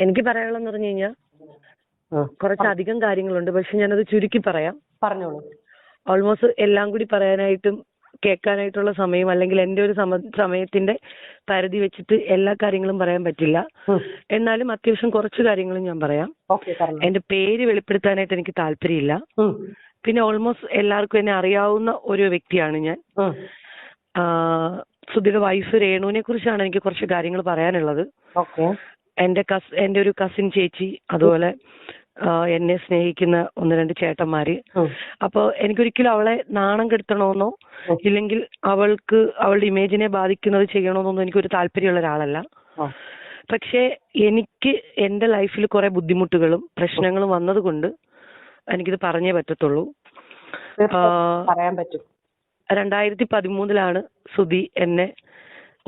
എനിക്ക് പറയാനുള്ളതെന്ന് പറഞ്ഞു കഴിഞ്ഞാൽ കുറച്ചധികം കാര്യങ്ങളുണ്ട്. പക്ഷെ ഞാനത് ചുരുക്കി പറയാം. പറഞ്ഞോളൂ. ഓൾമോസ്റ്റ് എല്ലാം കൂടി പറയാനായിട്ടും കേൾക്കാനായിട്ടുള്ള സമയം അല്ലെങ്കിൽ എന്റെ ഒരു സമ സമയത്തിന്റെ പരിധി വെച്ചിട്ട് എല്ലാ കാര്യങ്ങളും പറയാൻ പറ്റില്ല. എന്നാലും അത്യാവശ്യം കുറച്ച് കാര്യങ്ങളും ഞാൻ പറയാം. എന്റെ പേര് വെളിപ്പെടുത്താനായിട്ട് എനിക്ക് താല്പര്യമില്ല. പിന്നെ ഓൾമോസ്റ്റ് എല്ലാവർക്കും എന്നെ അറിയാവുന്ന ഒരു വ്യക്തിയാണ് ഞാൻ. സുധിയുടെ വൈഫ് രേണുവിനെ കുറിച്ചാണ് എനിക്ക് കുറച്ച് കാര്യങ്ങൾ പറയാനുള്ളത്. ഓക്കെ. എന്റെ കസ് എന്റെ ഒരു കസിൻ ചേച്ചി അതുപോലെ എന്നെ സ്നേഹിക്കുന്ന ഒന്ന് രണ്ട് ചേട്ടന്മാര്. അപ്പൊ എനിക്കൊരിക്കലും അവളെ നാണം കെടുത്തണമെന്നോ ഇല്ലെങ്കിൽ അവൾക്ക് അവളുടെ ഇമേജിനെ ബാധിക്കുന്നത് ചെയ്യണമെന്നൊന്നും എനിക്കൊരു താല്പര്യമുള്ള ഒരാളല്ല. പക്ഷേ എനിക്ക് എന്റെ ലൈഫിൽ കുറെ ബുദ്ധിമുട്ടുകളും പ്രശ്നങ്ങളും വന്നതുകൊണ്ട് എനിക്കിത് പറഞ്ഞേ പറ്റത്തുള്ളൂ. പറയാൻ പറ്റും? രണ്ടായിരത്തി പതിമൂന്നിലാണ് സുധി എന്നെ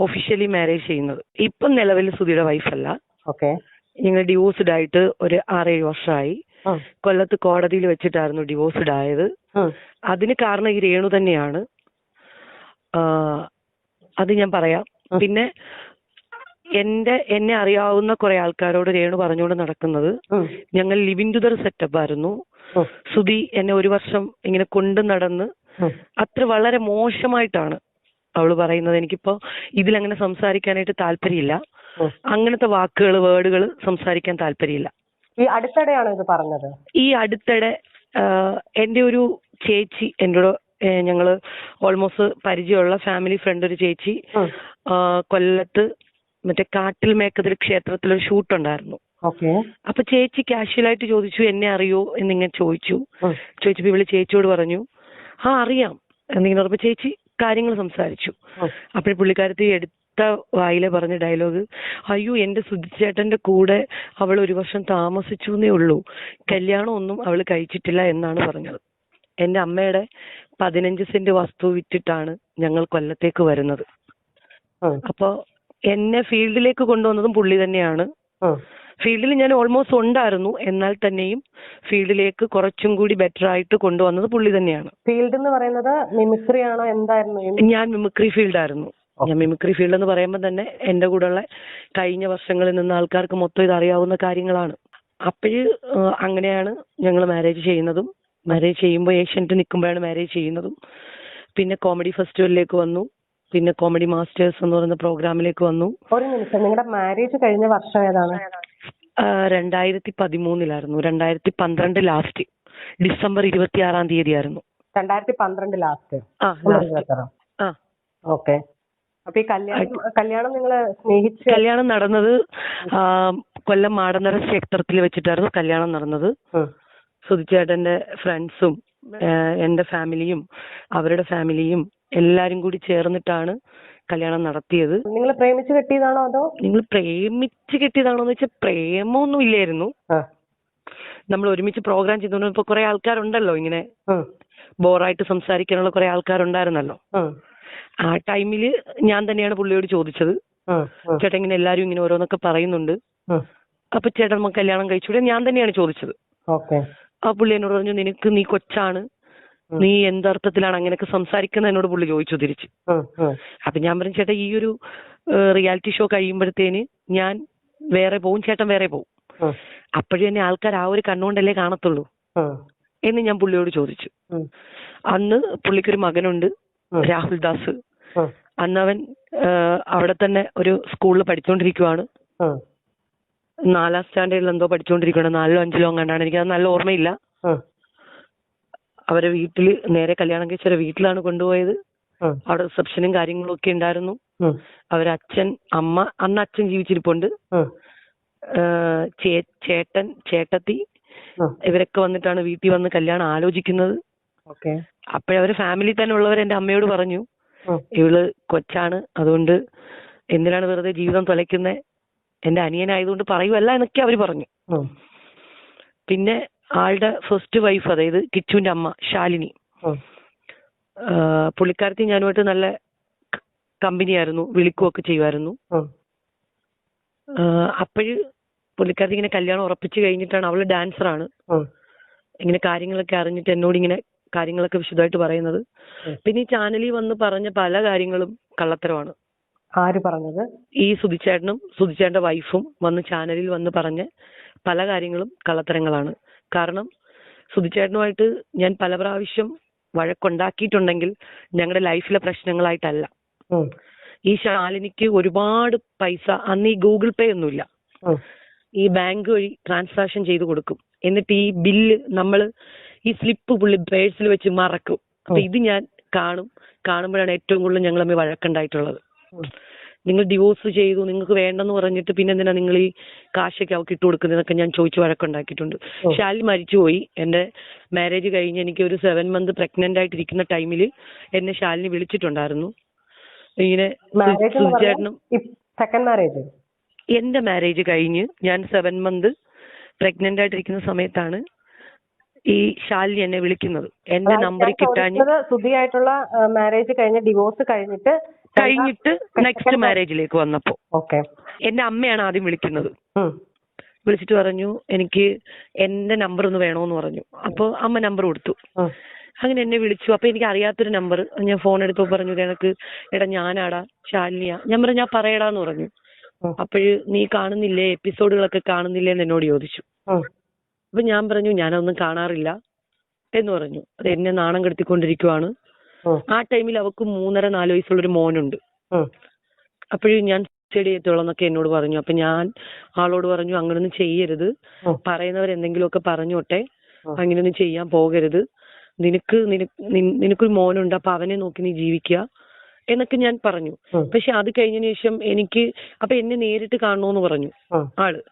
ഒഫീഷ്യലി മാരേജ് ചെയ്യുന്നത്. ഇപ്പം നിലവിൽ സുധിയുടെ വൈഫല്ല ഓക്കെ. ഞങ്ങൾ ഡിവോഴ്സ്ഡ് ആയിട്ട് ഒരു ആറേഴ് വർഷമായി. കൊല്ലത്ത് കോടതിയിൽ വെച്ചിട്ടായിരുന്നു ഡിവോഴ്സ്ഡ് ആയത്. അതിന് കാരണം ഈ രേണു തന്നെയാണ്. അത് ഞാൻ പറയാം. പിന്നെ എന്റെ എന്നെ അറിയാവുന്ന കുറെ ആൾക്കാരോട് രേണു പറഞ്ഞുകൊണ്ട് നടക്കുന്നത് ഞങ്ങൾ ലിവിൻ ടുദർ സെറ്റപ്പ് ആയിരുന്നു. സുധി എന്നെ ഒരു വർഷം ഇങ്ങനെ കൊണ്ടു നടന്ന്. അത്ര വളരെ മോശമായിട്ടാണ് അവൾ പറയുന്നത്. എനിക്കിപ്പോ ഇതിലങ്ങനെ സംസാരിക്കാനായിട്ട് താല്പര്യമില്ല. അങ്ങനത്തെ വാക്കുകൾ വേർഡുകൾ സംസാരിക്കാൻ താല്പര്യമില്ല. ഈ അടുത്തിടെയാണോ ഇത് പറഞ്ഞത്? ഈ അടുത്തിടെ എന്റെ ഒരു ചേച്ചി എന്നോട് ഞങ്ങൾ ഓൾമോസ്റ്റ് പരിചയമുള്ള ഫാമിലി ഫ്രണ്ട് ഒരു ചേച്ചി. കൊല്ലത്ത് മറ്റേ കാട്ടിൽ മേക്കതിൽ ക്ഷേത്രത്തിലൊരു ഷൂട്ട് ഉണ്ടായിരുന്നു ഓക്കെ. അപ്പൊ ചേച്ചി കാഷ്വലായിട്ട് ചോദിച്ചു എന്നെ അറിയോ? എന്നിങ്ങനെ ചോദിച്ചു. ചോദിച്ചപ്പോ ഇവൾ ചേച്ചിയോട് പറഞ്ഞു ആ അറിയാം. എന്നിങ്ങനെ പറഞ്ഞപ്പോ ചേച്ചി കാര്യങ്ങൾ സംസാരിച്ചു. അപ്പോഴും പുള്ളിക്കാരത്തി എടുത്ത വായിലെ പറഞ്ഞ ഡയലോഗ് അയ്യോ എന്റെ സുധിച്ചേട്ടന്റെ കൂടെ അവൾ ഒരു വർഷം താമസിച്ചു എന്നേ ഉള്ളൂ. കല്യാണം ഒന്നും അവൾ കഴിച്ചിട്ടില്ല എന്നാണ് പറഞ്ഞത്. എന്റെ അമ്മയുടെ പതിനഞ്ച് സെന്റ് വസ്തു വിറ്റിട്ടാണ് ഞങ്ങൾ കൊല്ലത്തേക്ക് വരുന്നത്. അപ്പോ എന്നെ ഫീൽഡിലേക്ക് കൊണ്ടുവന്നതും പുള്ളി തന്നെയാണ്. ഫീൽഡിൽ ഞാൻ ഓൾമോസ്റ്റ് ഉണ്ടായിരുന്നു. എന്നാൽ തന്നെയും ഫീൽഡിലേക്ക് കുറച്ചും കൂടി ബെറ്റർ ആയിട്ട് കൊണ്ടുവന്നത് പുള്ളി തന്നെയാണ്. ഫീൽഡ് എന്ന് പറയുന്നത് മിമിക്രി ആണോ എന്തായിരുന്നു? ഞാൻ മിമിക്രി ഫീൽഡായിരുന്നു. ഞാൻ മിമിക്രി ഫീൽഡ് എന്ന് പറയുമ്പോൾ തന്നെ എന്റെ കൂടെയുള്ള കഴിഞ്ഞ വർഷങ്ങളിൽ നിന്ന ആൾക്കാർക്ക് മൊത്തം ഇത് അറിയാവുന്ന കാര്യങ്ങളാണ്. അപ്പോഴ് അങ്ങനെയാണ് ഞങ്ങൾ മാരേജ് ചെയ്യുന്നതും. മാരേജ് ചെയ്യുമ്പോൾ ഏഷ്യന്റ് നിൽക്കുമ്പോഴാണ് മാരേജ് ചെയ്യുന്നതും. പിന്നെ കോമഡി ഫെസ്റ്റിവലിലേക്ക് വന്നു. പിന്നെ കോമഡി മാസ്റ്റേഴ്സ് എന്ന് പറയുന്ന പ്രോഗ്രാമിലേക്ക് വന്നു. ഒരു നിമിഷം നിങ്ങളുടെ മാരേജ് കഴിഞ്ഞ വർഷം ഏതാണ്? രണ്ടായിരത്തി പതിമൂന്നിലായിരുന്നു രണ്ടായിരത്തി പന്ത്രണ്ട് ലാസ്റ്റ് ഡിസംബർ ഇരുപത്തിയാറാം തീയതി ആയിരുന്നു രണ്ടായിരത്തി പന്ത്രണ്ട് ലാസ്റ്റ് ആ. ഓക്കെ അപ്പൊ ഈ കല്യാണം കല്യാണം നിങ്ങൾ സ്നേഹിച്ച് കല്യാണം നടന്നത് ആ, കൊല്ലം മാടനര ക്ഷേത്രത്തിൽ വെച്ചിട്ടായിരുന്നു കല്യാണം നടന്നത്. സുധിച്ചേട്ടന്റെ ഫ്രണ്ട്സും എന്റെ ഫാമിലിയും അവരുടെ ഫാമിലിയും എല്ലാരും കൂടി ചേർന്നിട്ടാണ് കല്യാണം നടത്തിയത്. നിങ്ങൾ പ്രേമിച്ച് കെട്ടിയതാണോ അതോ? നിങ്ങൾ പ്രേമിച്ച് കെട്ടിയതാണോന്ന് വെച്ചാൽ പ്രേമൊന്നും ഇല്ലായിരുന്നു. നമ്മൾ ഒരുമിച്ച് പ്രോഗ്രാം ചെയ്തോണ്ട് ഇപ്പൊ കുറെ ആൾക്കാരുണ്ടല്ലോ ഇങ്ങനെ ബോറായിട്ട് സംസാരിക്കാനുള്ള കുറെ ആൾക്കാരുണ്ടായിരുന്നല്ലോ. ആ ടൈമിൽ ഞാൻ തന്നെയാണ് പുള്ളിയോട് ചോദിച്ചത്. ചേട്ടൻ ഇങ്ങനെ എല്ലാരും ഇങ്ങനെ ഓരോന്നൊക്കെ പറയുന്നുണ്ട്. അപ്പൊ ചേട്ടൻ നമുക്ക് കല്യാണം കഴിച്ചൂടെ ഞാൻ തന്നെയാണ് ചോദിച്ചത്. ആ പുള്ളി എന്നോട് പറഞ്ഞു നിനക്ക് നീ കൊച്ചാണ്. നീ എന്തർത്ഥത്തിലാണ് അങ്ങനെയൊക്കെ സംസാരിക്കുന്നത്? എന്നോട് പുള്ളി ചോദിച്ചു തിരിച്ച്. അപ്പൊ ഞാൻ പറഞ്ഞു ചേട്ടാ ഈ ഒരു റിയാലിറ്റി ഷോ കഴിയുമ്പോഴത്തേന് ഞാൻ വേറെ പോവും ചേട്ടൻ വേറെ പോവും. അപ്പോഴേ തന്നെ ആൾക്കാർ ആ ഒരു കണ്ണുകൊണ്ടല്ലേ കാണത്തുള്ളൂ? എന്ന് ഞാൻ പുള്ളിയോട് ചോദിച്ചു. അന്ന് പുള്ളിക്കൊരു മകനുണ്ട്. രാഹുൽ ദാസ്. അന്ന് അവൻ അവിടെ തന്നെ ഒരു സ്കൂളിൽ പഠിച്ചുകൊണ്ടിരിക്കുവാണ്. നാലാം സ്റ്റാൻഡേർഡിൽ എന്തോ പഠിച്ചുകൊണ്ടിരിക്കുകയാണ് നാലിലോ അഞ്ചിലോ എങ്ങാണ്ടാണ്. എനിക്ക് അത് നല്ല ഓർമ്മയില്ല. അവരെ വീട്ടിൽ നേരെ കല്യാണം കഴിച്ചവരെ വീട്ടിലാണ് കൊണ്ടുപോയത്. അവിടെ റിസപ്ഷനും കാര്യങ്ങളും ഒക്കെ ഉണ്ടായിരുന്നു. അവരച്ഛൻ അവരെ അച്ഛൻ അമ്മ അന്ന് അച്ഛൻ ജീവിച്ചിരിപ്പുണ്ട്. ചേട്ടൻ ചേട്ടത്തി. ഇവരൊക്കെ വന്നിട്ടാണ് വീട്ടിൽ വന്ന് കല്യാണം ആലോചിക്കുന്നത്. ഓക്കെ. അപ്പോഴവര് ഫാമിലി തന്നെ ഉള്ളവർ എന്റെ അമ്മയോട് പറഞ്ഞു. ഇവൾ കൊച്ചാണ്. അതുകൊണ്ട് എന്തിനാണ് വെറുതെ ജീവിതം തുലയ്ക്കുന്നത് എന്റെ അനിയനായതുകൊണ്ട് പറയുമല്ല എന്നൊക്കെ അവർ പറഞ്ഞു. പിന്നെ ആളുടെ ഫസ്റ്റ് വൈഫ് അതായത് കിച്ചുവിന്റെ അമ്മ ശാലിനി. പുള്ളിക്കാരത്തി ഞാനുമായിട്ട് നല്ല കമ്പനിയായിരുന്നു. വിളിക്കുകയൊക്കെ ചെയ്യുമായിരുന്നു. അപ്പോഴ് പുള്ളിക്കാരത്തി ഇങ്ങനെ കല്യാണം ഉറപ്പിച്ചു കഴിഞ്ഞിട്ടാണ് അവൾ ഡാൻസറാണ് ആണ്. ഇങ്ങനെ കാര്യങ്ങളൊക്കെ അറിഞ്ഞിട്ട് എന്നോട് ഇങ്ങനെ കാര്യങ്ങളൊക്കെ വിശദമായിട്ട് പറയുന്നത്. പിന്നെ ഈ ചാനലിൽ വന്ന് പറഞ്ഞ പല കാര്യങ്ങളും കള്ളത്തരമാണ്. ആര് പറഞ്ഞത്? ഈ സുധിച്ചേട്ടനും സുധിച്ചേട്ടന്റെ വൈഫും വന്ന് ചാനലിൽ വന്ന് പറഞ്ഞ പല കാര്യങ്ങളും കള്ളത്തരങ്ങളാണ്. കാരണം സുധിച്ചേട്ടനുമായിട്ട് ഞാൻ പല പ്രാവശ്യം വഴക്കുണ്ടാക്കിയിട്ടുണ്ടെങ്കിൽ ഞങ്ങളുടെ ലൈഫിലെ പ്രശ്നങ്ങളായിട്ടല്ല. ഈ ശാലിനിക്ക് ഒരുപാട് പൈസ അന്ന് ഈ ഗൂഗിൾ പേ ഒന്നുമില്ല. ഈ ബാങ്ക് വഴി ട്രാൻസാക്ഷൻ ചെയ്ത് കൊടുക്കും. എന്നിട്ട് ഈ ബില്ല് നമ്മൾ ഈ സ്ലിപ്പ് പുള്ളി പേഴ്സിൽ വെച്ച് മറക്കും. അപ്പൊ ഇത് ഞാൻ കാണും. കാണുമ്പോഴാണ് ഏറ്റവും കൂടുതൽ ഞങ്ങൾ തമ്മിൽ വഴക്കുണ്ടായിട്ടുള്ളത്. നിങ്ങൾ ഡിവോഴ്സ് ചെയ്തു നിങ്ങൾക്ക് വേണ്ടെന്ന് പറഞ്ഞിട്ട് പിന്നെ എന്തിനാ നിങ്ങൾ ഈ കാശൊക്കെ അവൾക്ക് ഇട്ട് കൊടുക്കുന്നതൊക്കെ ഞാൻ ചോദിച്ചു വഴക്കുണ്ടാക്കിയിട്ടുണ്ട്. ഷാലി മരിച്ചുപോയി. എന്റെ മാരേജ് കഴിഞ്ഞ് എനിക്ക് ഒരു സെവൻ മന്ത് പ്രഗ്നന്റ് ആയിട്ടിരിക്കുന്ന ടൈമിൽ എന്നെ ഷാലിനി വിളിച്ചിട്ടുണ്ടായിരുന്നു. ഇങ്ങനെ സെക്കൻഡ് മാരേജ് എന്റെ മാരേജ് കഴിഞ്ഞ് ഞാൻ സെവൻ മന്ത് പ്രഗ്നന്റ് ആയിട്ടിരിക്കുന്ന സമയത്താണ് ഈ ശാലിനി എന്നെ വിളിക്കുന്നത്. എന്റെ നമ്പർ കിട്ടാൻ സുധിയായിട്ടുള്ള മാരേജ് കഴിഞ്ഞ ഡിവോഴ്സ് കഴിഞ്ഞിട്ട് കഴിഞ്ഞിട്ട് നെക്സ്റ്റ് മാരേജിലേക്ക് വന്നപ്പോ. ഓക്കെ. എന്റെ അമ്മയാണ് ആദ്യം വിളിക്കുന്നത്. വിളിച്ചിട്ട് പറഞ്ഞു എനിക്ക് എന്റെ നമ്പർ ഒന്ന് വേണോന്ന് പറഞ്ഞു. അപ്പൊ അമ്മ നമ്പർ കൊടുത്തു. അങ്ങനെ എന്നെ വിളിച്ചു. അപ്പൊ എനിക്ക് അറിയാത്തൊരു നമ്പർ ഞാൻ ഫോൺ എടുത്തപ്പോ പറഞ്ഞു എനിക്ക് എനക്ക് എടാ ഞാനാടാ ശാലിനിയാ. ഞാൻ പറഞ്ഞു ഞാൻ പറയടാന്ന് പറഞ്ഞു. അപ്പോഴ് നീ കാണുന്നില്ലേ? എപ്പിസോഡുകളൊക്കെ കാണുന്നില്ലേ? എന്ന് എന്നോട് ചോദിച്ചു. അപ്പൊ ഞാൻ പറഞ്ഞു ഞാനതൊന്നും കാണാറില്ല. എന്ന് പറഞ്ഞു. അത് എന്നെ നാണം കെടുത്തിക്കൊണ്ടിരിക്കുവാണ്. ആ. ടൈമിൽ അവക്ക് മൂന്നര നാല് വയസ്സുള്ള ഒരു മോനുണ്ട് അപ്പോഴും ഞാൻ സ്റ്റഡി ചെയ്യത്തുള്ളൂ എന്നോട് പറഞ്ഞു. അപ്പൊ ഞാൻ ആളോട് പറഞ്ഞു അങ്ങനൊന്നും ചെയ്യരുത്. പറയുന്നവർ എന്തെങ്കിലുമൊക്കെ പറഞ്ഞോട്ടെ. അങ്ങനെയൊന്നും ചെയ്യാൻ പോകരുത്. നിനക്ക് നിനക്കൊരു മോനുണ്ട്. അപ്പൊ അവനെ നോക്കി നീ ജീവിക്കുക എന്നൊക്കെ ഞാൻ പറഞ്ഞു. പക്ഷെ അത് കഴിഞ്ഞതിന് ശേഷം എനിക്ക് അപ്പൊ എന്നെ നേരിട്ട് കാണണോന്ന് പറഞ്ഞു ആൾ.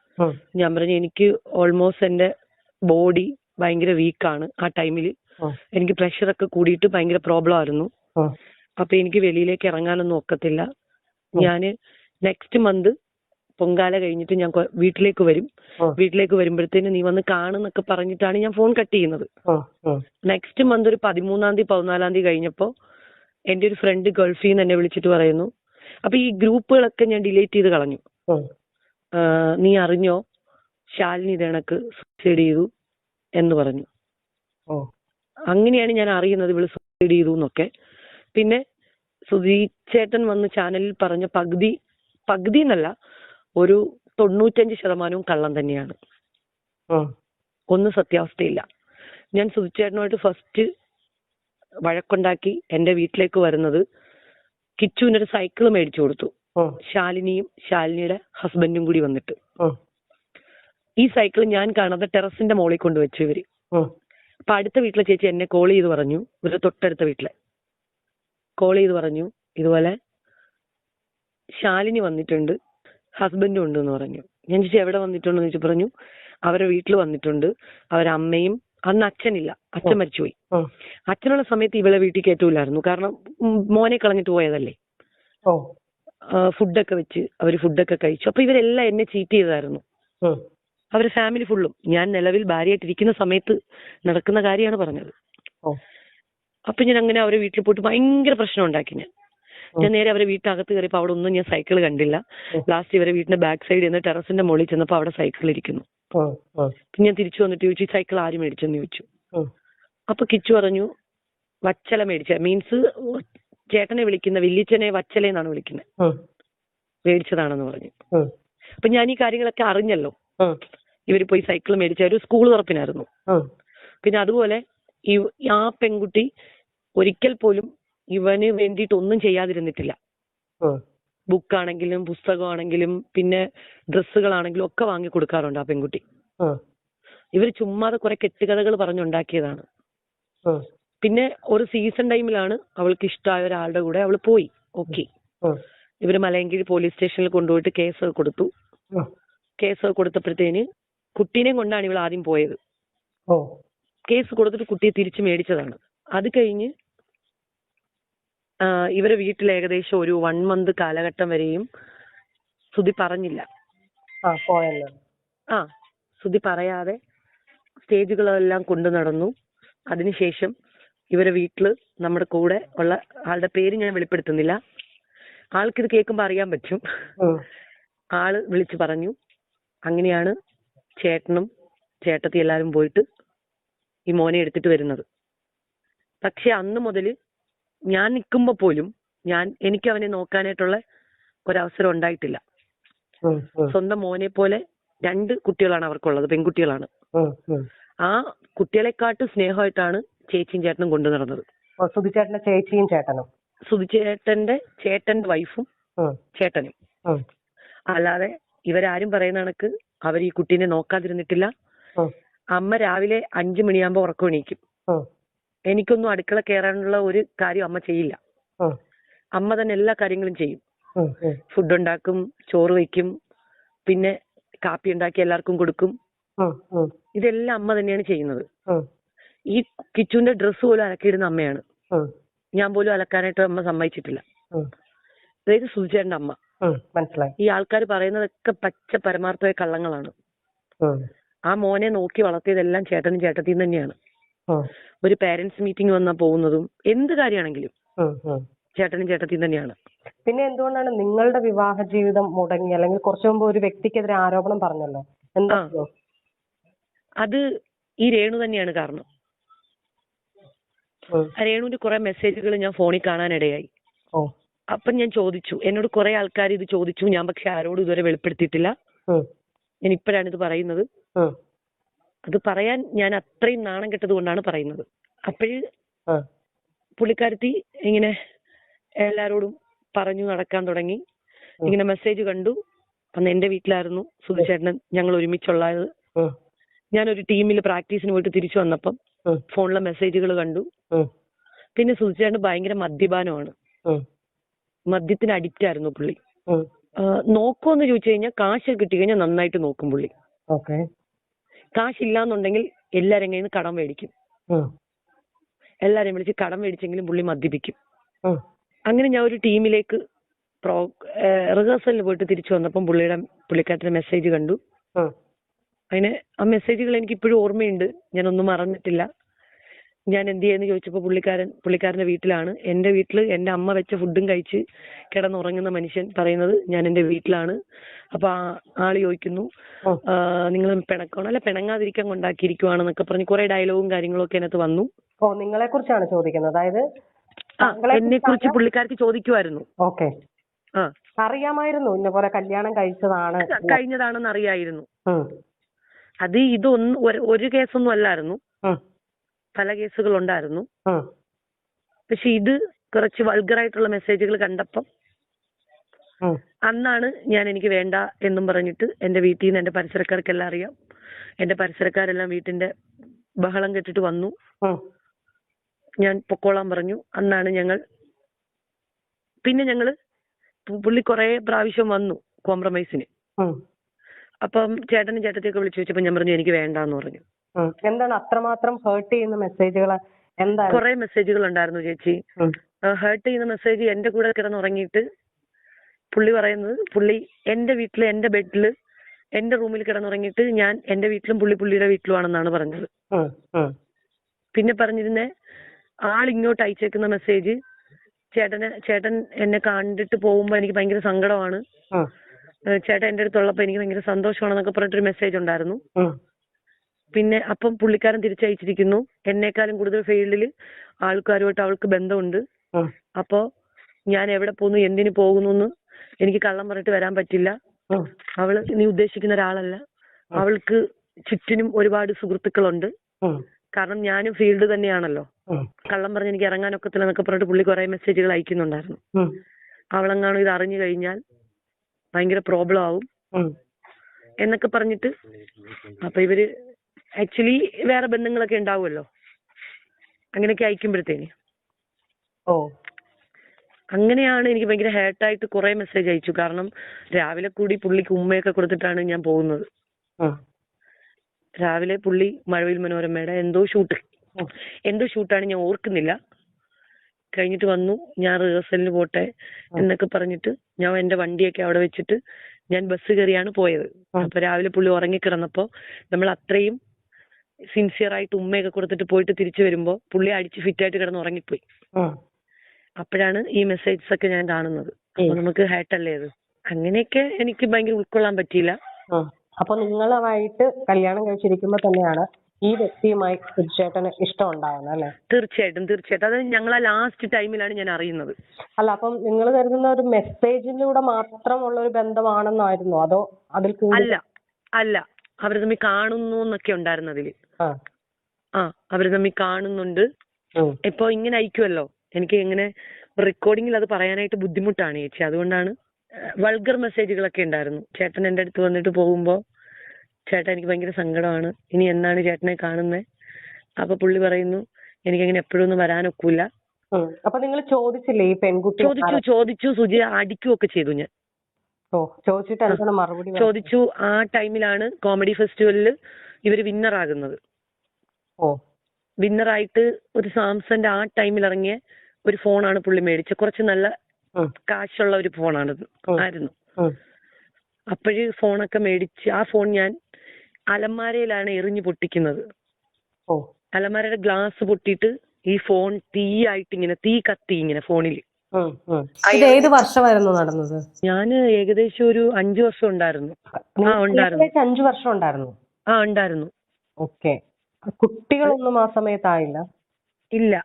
ഞാൻ പറഞ്ഞു എനിക്ക് ഓൾമോസ്റ്റ് എന്റെ ബോഡി ഭയങ്കര വീക്കാണ് ആ ടൈമിൽ എനിക്ക് പ്രഷറൊക്കെ കൂടിയിട്ട് ഭയങ്കര പ്രോബ്ലം ആയിരുന്നു. അപ്പൊ എനിക്ക് വെളിയിലേക്ക് ഇറങ്ങാനൊന്നും ഒക്കത്തില്ല. ഞാൻ നെക്സ്റ്റ് മന്ത് പൊങ്കാല കഴിഞ്ഞിട്ട് ഞാൻ വീട്ടിലേക്ക് വരും. വീട്ടിലേക്ക് വരുമ്പോഴത്തേന് നീ വന്ന് കാണുന്നൊക്കെ പറഞ്ഞിട്ടാണ് ഞാൻ ഫോൺ കട്ട് ചെയ്യുന്നത്. നെക്സ്റ്റ് മന്ത് ഒരു പതിമൂന്നാം തീയതി പതിനാലാം തീയതി കഴിഞ്ഞപ്പോ എന്റെ ഒരു ഫ്രണ്ട് ഗൾഫിൽ നിന്ന് എന്നെ വിളിച്ചിട്ട് പറയുന്നു. അപ്പൊ ഈ ഗ്രൂപ്പുകളൊക്കെ ഞാൻ ഡിലീറ്റ് ചെയ്ത് കളഞ്ഞു. നീ അറിഞ്ഞോ? ശാലിനി ഇതേണക്ക് സൂസൈഡ് ചെയ്തു. എന്ന് പറഞ്ഞു. അങ്ങനെയാണ് ഞാൻ അറിയുന്നത് ഇവൾ സൂസൈഡ് ചെയ്തു എന്നൊക്കെ. പിന്നെ സുധീ ചേട്ടൻ വന്ന് ചാനലിൽ പറഞ്ഞ പകുതി പകുതി എന്നല്ല ഒരു തൊണ്ണൂറ്റഞ്ച് ശതമാനവും കള്ളം തന്നെയാണ്. ഒന്നും സത്യാവസ്ഥയില്ല. ഞാൻ സുധിച്ചേട്ടനുമായിട്ട് ഫസ്റ്റ് വഴക്കുണ്ടാക്കി എന്റെ വീട്ടിലേക്ക് വരുന്നത് കിച്ചുവിനൊരു സൈക്കിൾ മേടിച്ചു കൊടുത്തു. ശാലിനിയും ശാലിനിയുടെ ഹസ്ബൻഡും കൂടി വന്നിട്ട്. ഈ സൈക്കിൾ ഞാൻ കാണാതെ ടെറസിന്റെ മുകളിൽ കൊണ്ടുവച്ചു ഇവർ. അപ്പൊ അടുത്ത വീട്ടിലെ ചേച്ചി എന്നെ കോൾ ചെയ്ത് പറഞ്ഞു. ഇവരുടെ തൊട്ടടുത്ത വീട്ടിലെ. കോൾ ചെയ്ത് പറഞ്ഞു. ഇതുപോലെ ശാലിനി വന്നിട്ടുണ്ട്. ഹസ്ബൻഡും ഉണ്ട് എന്ന് പറഞ്ഞു. ഞാൻ ചേച്ചി എവിടെ വന്നിട്ടുണ്ടെന്ന് ചോദിച്ചു പറഞ്ഞു. അവരുടെ വീട്ടിൽ വന്നിട്ടുണ്ട്. അവരമ്മയും അന്ന് അച്ഛനില്ല. അച്ഛൻ മരിച്ചുപോയി. അച്ഛനുള്ള സമയത്ത് ഇവളെ വീട്ടിൽ കയറ്റൂലായിരുന്നു കാരണം മോനെ കളഞ്ഞിട്ട് പോയതല്ലേ. ഫുഡൊക്കെ വെച്ച് അവർ ഫുഡൊക്കെ കഴിച്ചു. അപ്പൊ ഇവരെല്ലാം എന്നെ ചീറ്റ് ചെയ്തായിരുന്നു. അവരുടെ ഫാമിലി ഫുള്ളും ഞാൻ നിലവിൽ ഭാര്യയായിട്ടിരിക്കുന്ന സമയത്ത് നടക്കുന്ന കാര്യമാണ് പറഞ്ഞത്. അപ്പൊ ഞാൻ അങ്ങനെ അവരെ വീട്ടിൽ പോയിട്ട് ഭയങ്കര പ്രശ്നം ഉണ്ടാക്കി ഞാൻ. ഞാൻ നേരെ അവരെ വീട്ടിനകത്ത് കയറിയപ്പോ അവിടെ ഒന്നും ഞാൻ സൈക്കിൾ കണ്ടില്ല. ലാസ്റ്റ് ഇവരെ വീടിന്റെ ബാക്ക് സൈഡിൽ നിന്ന് ടെറസിന്റെ മുകളിൽ ചെന്നപ്പോ അവിടെ സൈക്കിൾ ഇരിക്കുന്നു. പിന്നെ ഞാൻ തിരിച്ചു വന്നിട്ട് ചോദിച്ചു "ഈ സൈക്കിൾ ആര് മേടിച്ചെന്ന്? ചോദിച്ചു. അപ്പൊ കിച്ചു പറഞ്ഞു വച്ചല മേടിച്ച. മീൻസ് ചേട്ടനെ വിളിക്കുന്ന വല്യച്ഛനെ വച്ചല എന്നാണ് വിളിക്കുന്നത് മേടിച്ചതാണെന്ന് പറഞ്ഞു. അപ്പൊ ഞാൻ ഈ കാര്യങ്ങളൊക്കെ അറിഞ്ഞല്ലോ. ഇവർ പോയി സൈക്കിൾ മേടിച്ച ഒരു സ്കൂൾ തുറപ്പിനായിരുന്നു. പിന്നെ അതുപോലെ ഈ ആ പെൺകുട്ടി ഒരിക്കൽ പോലും ഇവന് വേണ്ടിയിട്ട് ഒന്നും ചെയ്യാതിരുന്നിട്ടില്ല. ബുക്കാണെങ്കിലും പുസ്തകമാണെങ്കിലും പിന്നെ ഡ്രസ്സുകളാണെങ്കിലും ഒക്കെ വാങ്ങി കൊടുക്കാറുണ്ട് ആ പെൺകുട്ടി. ഇവർ ചുമ്മാതെ കുറെ കെട്ടുകഥകൾ പറഞ്ഞുണ്ടാക്കിയതാണ്. പിന്നെ ഒരു സീസൺ ടൈമിലാണ് അവൾക്ക് ഇഷ്ടമായ ഒരാളുടെ കൂടെ അവൾ പോയി. ഓക്കെ. ഇവർ മലയങ്കിരി പോലീസ് സ്റ്റേഷനിൽ കൊണ്ടുപോയിട്ട് കേസ് കൊടുത്തു. കേസ് കൊടുത്തപ്പോഴത്തേന് കുട്ടീനെയും കൊണ്ടാണ് ഇവൾ ആദ്യം പോയത്. കേസ് കൊടുത്തിട്ട് കുട്ടിയെ തിരിച്ചു മേടിച്ചതാണ്. അത് കഴിഞ്ഞ് ഇവരെ വീട്ടിൽ ഏകദേശം ഒരു വൺ മന്ത് കാലഘട്ടം വരെയും സുതി പറഞ്ഞില്ല. ആ സുതി പറയാതെ സ്റ്റേജുകളെല്ലാം കൊണ്ടു നടന്നു. അതിനുശേഷം ഇവരെ വീട്ടിൽ നമ്മുടെ കൂടെ ഉള്ള ആളുടെ പേര് ഞാൻ വെളിപ്പെടുത്തുന്നില്ല. ആൾക്കിത് കേൾക്കുമ്പോൾ അറിയാൻ പറ്റും. ആൾ വിളിച്ചു പറഞ്ഞു അങ്ങനെയാണ് ചേട്ടനും ചേട്ടത്തി എല്ലാവരും പോയിട്ട് ഈ മോനെ എടുത്തിട്ട് വരുന്നത്. പക്ഷെ അന്ന് മുതൽ ഞാൻ നിൽക്കുമ്പോൾ പോലും ഞാൻ എനിക്ക് അവനെ നോക്കാനായിട്ടുള്ള ഒരവസരം ഉണ്ടായിട്ടില്ല. സ്വന്തം മോനെ പോലെ രണ്ട് കുട്ടികളാണ് അവർക്കുള്ളത് പെൺകുട്ടികളാണ്. ആ കുട്ടികളെക്കാട്ടും സ്നേഹമായിട്ടാണ് ചേച്ചിയും ചേട്ടനും കൊണ്ടു നടന്നത്. സുധി സുധിച്ചേട്ടന്റെ ചേച്ചിയും ചേട്ടനും. സുധിച്ചേട്ടന്റെ ചേട്ടന്റെ വൈഫും ചേട്ടനും. അല്ലാതെ ഇവരാരും പറയുന്ന കണക്ക് അവർ ഈ കുട്ടീനെ നോക്കാതിരുന്നിട്ടില്ല. അമ്മ രാവിലെ അഞ്ചു മണിയാകുമ്പോ ഉറക്കം എണീക്കും. എനിക്കൊന്നും അടുക്കള കയറാനുള്ള ഒരു കാര്യം അമ്മ ചെയ്യില്ല. അമ്മ തന്നെ എല്ലാ കാര്യങ്ങളും ചെയ്യും. ഫുഡ് ഉണ്ടാക്കും ചോറ് വെക്കും പിന്നെ കാപ്പി ഉണ്ടാക്കി എല്ലാവർക്കും കൊടുക്കും. ഇതെല്ലാം അമ്മ തന്നെയാണ് ചെയ്യുന്നത്. ഈ കിച്ചുവിന്റെ ഡ്രസ്സ് പോലും അലക്കിയിടുന്ന അമ്മയാണ്. ഞാൻ പോലും അലക്കാനായിട്ട് അമ്മ സമ്മതിച്ചിട്ടില്ല. അതായത് സുചേട്ടന്റെ അമ്മ. മനസ്സിലായി. ഈ ആൾക്കാർ പറയുന്നതൊക്കെ പച്ച പരമാർത്ഥമായ കള്ളങ്ങളാണ്. ആ. മോനെ നോക്കി വളർത്തിയതെല്ലാം ചേട്ടനും ചേട്ടത്തിയും തന്നെയാണ്. ഒരു പേരന്റ്സ് മീറ്റിംഗ് വന്നാ പോകുന്നതും എന്ത് കാര്യമാണെങ്കിലും. ചേട്ടനും ചേട്ടത്തിയും തന്നെയാണ്. പിന്നെ എന്തുകൊണ്ടാണ് നിങ്ങളുടെ വിവാഹ ജീവിതം മുടങ്ങി? അല്ലെങ്കിൽ കുറച്ചു മുമ്പ് ഒരു വ്യക്തിക്കെതിരെ ആരോപണം പറഞ്ഞല്ലോ. എന്താ. അത് ഈ രേണു തന്നെയാണ് കാരണം. രേണുവിന്റെ കുറെ മെസ്സേജുകൾ ഞാൻ ഫോണിൽ കാണാനിടയായി. ഓ. അപ്പം ഞാൻ ചോദിച്ചു. എന്നോട് കുറെ ആൾക്കാർ ഇത് ചോദിച്ചു. ഞാൻ പക്ഷെ ആരോടും ഇതുവരെ വെളിപ്പെടുത്തിയിട്ടില്ല. ഞാൻ ഇപ്പോഴാണ് ഇത് പറയുന്നത്. അത് പറയാൻ ഞാൻ അത്രയും നാണം കെട്ടത് കൊണ്ടാണ് പറയുന്നത്. അപ്പോഴ് പുള്ളിക്കാരത്തി ഇങ്ങനെ എല്ലാരോടും പറഞ്ഞു നടക്കാൻ തുടങ്ങി. ഇങ്ങനെ മെസ്സേജ് കണ്ടു. അന്ന് എന്റെ വീട്ടിലായിരുന്നു സുധിചേട്ടൻ ഞങ്ങൾ ഒരുമിച്ചുള്ളത്. ഞാനൊരു ടീമിൽ പ്രാക്ടീസിന് പോയിട്ട് തിരിച്ചു വന്നപ്പം ഫോണിലെ മെസ്സേജുകൾ കണ്ടു. പിന്നെ സുധിച്ചേട്ടൻ ഭയങ്കര മദ്യപാനമാണ്. മദ്യത്തിന് അഡിക്റ്റ് ആയിരുന്നു പുള്ളി. നോക്കോന്ന് ചോദിച്ചു കഴിഞ്ഞാൽ കാശ് കിട്ടി കഴിഞ്ഞാൽ നന്നായിട്ട് നോക്കും പുള്ളി. ഓക്കെ. കാശില്ലാന്നുണ്ടെങ്കിൽ എല്ലാവരും കയ്യിൽ നിന്ന് കടം മേടിക്കും. എല്ലാരെയും വിളിച്ച് കടം മേടിച്ചെങ്കിലും പുള്ളി മദ്യപിക്കും. അങ്ങനെ ഞാൻ ഒരു ടീമിലേക്ക് പ്രോ റിഹേഴ്സലിന് പോയിട്ട് തിരിച്ചു വന്നപ്പം പുള്ളിയുടെ പുള്ളിക്കാരത്തിന്റെ മെസ്സേജ് കണ്ടു. അങ്ങനെ ആ മെസ്സേജുകൾ എനിക്ക് ഇപ്പോഴും ഓർമ്മയുണ്ട്. ഞാനൊന്നും മറന്നിട്ടില്ല. ഞാൻ എന്ത് ചെയ്യുന്നു ചോദിച്ചപ്പോൾ പുള്ളിക്കാരൻ പുള്ളിക്കാരന്റെ വീട്ടിലാണ്. എന്റെ വീട്ടിൽ എന്റെ അമ്മ വെച്ച ഫുഡും കഴിച്ച് കിടന്നുറങ്ങുന്ന മനുഷ്യൻ പറയുന്നത് ഞാൻ എന്റെ വീട്ടിലാണ്. അപ്പൊ ആ ആൾ ചോദിക്കുന്നു. നിങ്ങൾ പിണക്കണം അല്ല പിണങ്ങാതിരിക്കാൻ കൊണ്ടാക്കിയിരിക്കുവാണെന്നൊക്കെ പറഞ്ഞ് കുറെ ഡയലോഗും കാര്യങ്ങളും ഒക്കെ അതിനകത്ത് വന്നു. ഓ നിങ്ങളെ കുറിച്ചാണ് ചോദിക്കുന്നത്. അതായത് എന്നെ കുറിച്ച് പുള്ളിക്കാർക്ക് ചോദിക്കുമായിരുന്നു ഓക്കെ. അറിയാമായിരുന്നു ഇന്ന പോലെ കല്യാണം കഴിച്ചതാണ്. കഴിഞ്ഞതാണെന്ന് അറിയായിരുന്നു അത് ഇതൊന്നും ഒരു- കേസൊന്നും അല്ലായിരുന്നു. പല കേസുകൾ ഉണ്ടായിരുന്നു പക്ഷെ ഇത് കുറച്ച് വൾഗറായിട്ടുള്ള മെസ്സേജുകൾ കണ്ടപ്പം അന്നാണ് ഞാൻ എനിക്ക് വേണ്ട എന്നും പറഞ്ഞിട്ട് എന്റെ വീട്ടിൽ നിന്ന് എന്റെ പരിസരക്കാർക്കെല്ലാം അറിയാം. എന്റെ പരിസരക്കാരെല്ലാം വീട്ടിന്റെ ബഹളം കെട്ടിട്ട് വന്നു. ഞാൻ പൊക്കോളാൻ പറഞ്ഞു. അന്നാണ് ഞങ്ങൾ പിന്നെ ഞങ്ങൾ പുള്ളി കുറെ പ്രാവശ്യം വന്നു കോംപ്രമൈസിന് അപ്പം ചേട്ടനും ചേട്ടത്തെയൊക്കെ വിളിച്ചു ചോദിച്ചപ്പോൾ ഞാൻ പറഞ്ഞു എനിക്ക് വേണ്ടാന്ന് പറഞ്ഞു. എന്താണ് അത്രമാത്രം ഹേർട്ട് ചെയ്യുന്ന മെസ്സേജുകൾ എന്താ കുറെ മെസ്സേജുകൾ ഉണ്ടായിരുന്നു ചേച്ചി. ഹേർട്ട് ചെയ്യുന്ന മെസ്സേജ് എന്റെ കൂടെ കിടന്നുറങ്ങിയിട്ട് പുള്ളി പറയുന്നത് പുള്ളി എന്റെ വീട്ടിൽ എന്റെ ബെഡിൽ എന്റെ റൂമിൽ കിടന്നുറങ്ങിയിട്ട് ഞാൻ എന്റെ വീട്ടിലും പുള്ളി പുള്ളിയുടെ വീട്ടിലുമാണെന്നാണ് പറഞ്ഞത്. പിന്നെ പറഞ്ഞിരുന്നേ ആൾ ഇങ്ങോട്ട് അയച്ചേക്കുന്ന മെസ്സേജ് ചേട്ടനെ ചേട്ടൻ എന്നെ കണ്ടിട്ട് പോകുമ്പോ എനിക്ക് ഭയങ്കര സങ്കടമാണ്. ചേട്ടൻ എന്റെ അടുത്തുള്ളപ്പോ എനിക്ക് ഭയങ്കര സന്തോഷമാണെന്നൊക്കെ പറഞ്ഞിട്ടൊരു മെസ്സേജ് ഉണ്ടായിരുന്നു. പിന്നെ അപ്പം പുള്ളിക്കാരൻ തിരിച്ചയച്ചിരിക്കുന്നു. എന്നെക്കാളും കൂടുതൽ ഫീൽഡിൽ ആൾക്കാരുമായിട്ട് അവൾക്ക് ബന്ധമുണ്ട്. അപ്പോ ഞാൻ എവിടെ പോകുന്നു എന്തിനു പോകുന്നു എന്ന് എനിക്ക് കള്ളം പറഞ്ഞിട്ട് വരാൻ പറ്റില്ല. അവൾ അവൾ നീ ഉദ്ദേശിക്കുന്ന ഒരാളല്ല. അവൾക്ക് ചുറ്റിനും ഒരുപാട് സുഹൃത്തുക്കളുണ്ട്. കാരണം ഞാനും ഫീൽഡ് തന്നെയാണല്ലോ. കള്ളം പറഞ്ഞ് എനിക്ക് ഇറങ്ങാനൊക്കത്തില്ല എന്നൊക്കെ പറഞ്ഞിട്ട് പുള്ളി കുറെ മെസ്സേജുകൾ അയക്കുന്നുണ്ടായിരുന്നു. അവളെങ്ങാണോ ഇത് അറിഞ്ഞു കഴിഞ്ഞാൽ ഭയങ്കര പ്രോബ്ലം ആവും. എന്നൊക്കെ പറഞ്ഞിട്ട് അപ്പൊ ഇവർ ആക്ച്വലി വേറെ ബന്ധങ്ങളൊക്കെ ഉണ്ടാവുമല്ലോ? അങ്ങനെയൊക്കെ അയക്കുമ്പോഴത്തേന്. ഓ. അങ്ങനെയാണ് എനിക്ക് ഭയങ്കര ഹേർട്ടായിട്ട് കുറെ മെസ്സേജ് അയച്ചു. കാരണം രാവിലെ കൂടി പുള്ളിക്ക് ഉമ്മയൊക്കെ കൊടുത്തിട്ടാണ് ഞാൻ പോകുന്നത്. രാവിലെ പുള്ളി മഴവിൽ മനോരമയുടെ എന്തോ ഷൂട്ട് എന്തോ ഷൂട്ടാണ് ഞാൻ ഓർക്കുന്നില്ല. കഴിഞ്ഞിട്ട് വന്നു ഞാൻ റിഹേഴ്സലിന് പോട്ടെ എന്നൊക്കെ പറഞ്ഞിട്ട് ഞാൻ എന്റെ വണ്ടിയൊക്കെ അവിടെ വെച്ചിട്ട് ഞാൻ ബസ് കയറിയാണ് പോയത്. അപ്പൊ രാവിലെ പുള്ളി ഉറങ്ങിക്കിടന്നപ്പോ നമ്മൾ അത്രയും സിൻസിയർ ആയിട്ട് ഉമ്മയൊക്കെ കൊടുത്തിട്ട് പോയിട്ട് തിരിച്ചു വരുമ്പോ പുള്ളി അടിച്ച് ഫിറ്റ് ആയിട്ട് കിടന്ന് ഉറങ്ങിപ്പോയി. അപ്പോഴാണ് ഈ മെസ്സേജസ് ഒക്കെ ഞാൻ കാണുന്നത്. അപ്പൊ. നമുക്ക് ഹാറ്റല്ലേ അത്? അങ്ങനെയൊക്കെ എനിക്ക് ഭയങ്കര ഉൾക്കൊള്ളാൻ പറ്റിയില്ല. അപ്പൊ നിങ്ങളുമായിട്ട് കല്യാണം കഴിച്ചിരിക്കുമ്പോ തന്നെയാണ് ഈ വ്യക്തിയുമായി തീർച്ചയായിട്ടും ഇഷ്ടം ഉണ്ടാവുന്നത് അല്ലെ? തീർച്ചയായിട്ടും തീർച്ചയായിട്ടും. അത് ഞങ്ങൾ ആ ലാസ്റ്റ് ടൈമിലാണ് ഞാൻ അറിയുന്നത്. അല്ല അപ്പം നിങ്ങൾ കരുതുന്ന ഒരു മെസ്സേജിലൂടെ മാത്രമുള്ള ഒരു ബന്ധമാണെന്നായിരുന്നോ? അതോ അതിൽ അല്ല അല്ല. അവർ തമ്മിൽ കാണുന്നു എന്നൊക്കെ ഉണ്ടായിരുന്നു അതിൽ ആ. അവർ അവർ തമ്മിൽ കാണുന്നുണ്ട്. ഇപ്പൊ ഇങ്ങനെ അയക്കുമല്ലോ എനിക്ക് ഇങ്ങനെ റെക്കോർഡിങ്ങിൽ അത് പറയാനായിട്ട് ബുദ്ധിമുട്ടാണ് ചേച്ചി. അതുകൊണ്ടാണ് വൾഗർ മെസ്സേജുകളൊക്കെ ഉണ്ടായിരുന്നു. ചേട്ടൻ എന്റെ അടുത്ത് വന്നിട്ട് പോകുമ്പോ ചേട്ടൻ എനിക്ക് ഭയങ്കര സങ്കടമാണ്. ഇനി എന്നാണ് ചേട്ടനെ കാണുന്നത് അപ്പൊ പുള്ളി പറയുന്നു എനിക്ക് എനിക്കങ്ങനെ എപ്പോഴും ഒന്നും വരാനൊക്കൂല. അപ്പൊ നിങ്ങൾ ചോദിച്ചില്ലേ ഈ പെൺകുട്ടി ചോദിച്ചു ചോദിച്ചു സുജി അടിക്കുകയൊക്കെ ചെയ്തു ഞാൻ. ചോദിച്ചിട്ട് മറുപടി ചോദിച്ചു ആ ടൈമിലാണ് കോമഡി ഫെസ്റ്റിവലിൽ ഇവർ വിന്നർ ആകുന്നത്. ഓ. വിന്നറായിട്ട് ഒരു സാംസന്റെ ആ ടൈമിൽ ഇറങ്ങിയ ഒരു ഫോണാണ് പുള്ളി മേടിച്ച കുറച്ച് നല്ല. കാശുള്ള ഒരു ഫോണാണത്. ആയിരുന്നു. അപ്പോഴ് ഫോണൊക്കെ മേടിച്ച് ആ ഫോൺ ഞാൻ അലമാരയിലാണ് എറിഞ്ഞു പൊട്ടിക്കുന്നത്. ഓ. അലമാരയുടെ ഗ്ലാസ് പൊട്ടിയിട്ട് ഈ ഫോൺ തീയായിട്ട് ഇങ്ങനെ തീ കത്തി ഇങ്ങനെ ഫോണിൽ ഏത് വർഷമായിരുന്നു നടന്നത്? ഞാൻ ഏകദേശം ഒരു അഞ്ചു വർഷം ഉണ്ടായിരുന്നു. ആ ഉണ്ടായിരുന്നു. ഏകദേശം അഞ്ചു വർഷം ഉണ്ടായിരുന്നു. ആ ഉണ്ടായിരുന്നു. ഓക്കെ. കുട്ടികളൊന്നും ആ സമയത്തായില്ല ഇല്ല.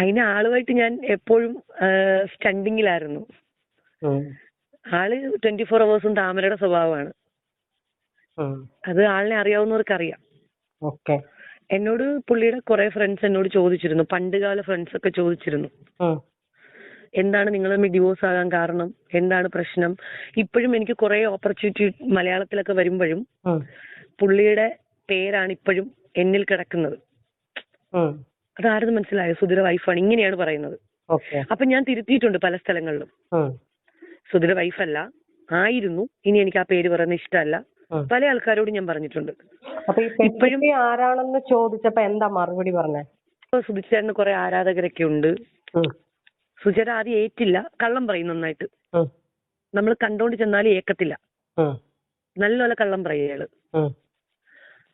അതിന് ആളുമായിട്ട് ഞാൻ എപ്പോഴും സ്റ്റണ്ടിങ്ങിലായിരുന്നു. ആൾ ട്വന്റി ഫോർ അവേഴ്സും താമരയുടെ സ്വഭാവമാണ്. അത് ആളിനെ അറിയാവുന്നവർക്ക് അറിയാം ഓക്കെ. എന്നോട് പുള്ളിയുടെ കുറെ ഫ്രണ്ട്സ് എന്നോട് ചോദിച്ചിരുന്നു. പണ്ടുകാല ഫ്രണ്ട്സ് ഒക്കെ ചോദിച്ചിരുന്നു. എന്താണ് നിങ്ങൾ തമ്മിൽ ഡിവോഴ്സ് ആകാൻ കാരണം? എന്താണ് പ്രശ്നം? ഇപ്പോഴും എനിക്ക് കുറെ ഓപ്പർച്യൂണിറ്റി മലയാളത്തിലൊക്കെ വരുമ്പോഴും പുള്ളിയുടെ പേരാണ് ഇപ്പോഴും എന്നിൽ കിടക്കുന്നത്. അതാരും മനസ്സിലായ? സുധിര വൈഫാണ്. ഇങ്ങനെയാണ് പറയുന്നത്. അപ്പൊ ഞാൻ തിരുത്തിയിട്ടുണ്ട് പല സ്ഥലങ്ങളിലും. സുധിര വൈഫല്ല. ആയിരുന്നു. ഇനി എനിക്ക് ആ പേര് പറയുന്നത് ഇഷ്ടമല്ല. പല ആൾക്കാരോടും ഞാൻ പറഞ്ഞിട്ടുണ്ട്. ഇപ്പോഴും ആരാണെന്ന് ചോദിച്ചപ്പോ എന്താ മറുപടി പറഞ്ഞേ? സുധിച്ചേട്ടന് കുറെ ആരാധകരൊക്കെ ഉണ്ട്. സുചേട്ട ആദ്യം ഏറ്റില്ല. കള്ളം പറയും നന്നായിട്ട്. നമ്മൾ കണ്ടോണ്ട് ചെന്നാലും ഏക്കത്തില്ല. നല്ല നല്ലപോലെ കള്ളം പറയും അയാൾ.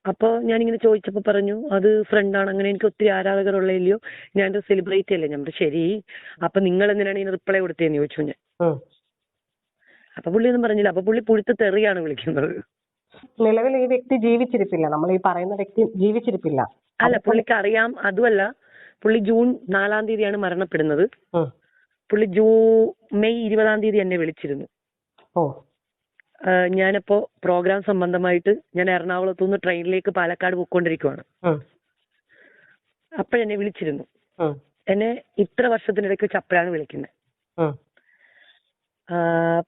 അപ്പൊ ഞാനിങ്ങനെ ചോദിച്ചപ്പോ പറഞ്ഞു അത് ഫ്രണ്ടാണ് അങ്ങനെ എനിക്ക് ഒത്തിരി ആരാധകരുള്ളതില്ലയോ ഞാൻ സെലിബ്രേറ്റ് അല്ലേ? ഞാൻ ശരി. അപ്പൊ നിങ്ങൾ എന്തിനാണ് ഇങ്ങനെ റിപ്ലൈ കൊടുത്തതെന്ന് ചോദിച്ചു ഞാൻ. അപ്പൊ പുള്ളി ഒന്നും പറഞ്ഞില്ല. അപ്പൊ പുള്ളി പുഴുത്ത തെറിയാണ് വിളിക്കുന്നത്. നിലവിൽ ഈ വ്യക്തി ജീവിച്ചിരിപ്പില്ല. നമ്മൾ ഈ പറയുന്ന വ്യക്തി ജീവിച്ചിരിപ്പില്ല. അല്ല പുള്ളിക്ക് അറിയാം. അതുമല്ല പുള്ളി ജൂൺ നാലാം തീയതിയാണ് മരണപ്പെടുന്നത്. പുള്ളി ജൂ മെയ് ഇരുപതാം തീയതി എന്നെ വിളിച്ചിരുന്നു. ഓ. ഞാനപ്പോ പ്രോഗ്രാം സംബന്ധമായിട്ട് ഞാൻ എറണാകുളത്തു നിന്ന് ട്രെയിനിലേക്ക് പാലക്കാട് പോയിക്കൊണ്ടിരിക്കുവാണ്. അപ്പൊ അപ്പോഴെന്നെ വിളിച്ചിരുന്നു. എന്നെ ഇത്ര വർഷത്തിനിടയ്ക്ക് വെച്ച് അപ്പോഴാണ് വിളിക്കുന്നത്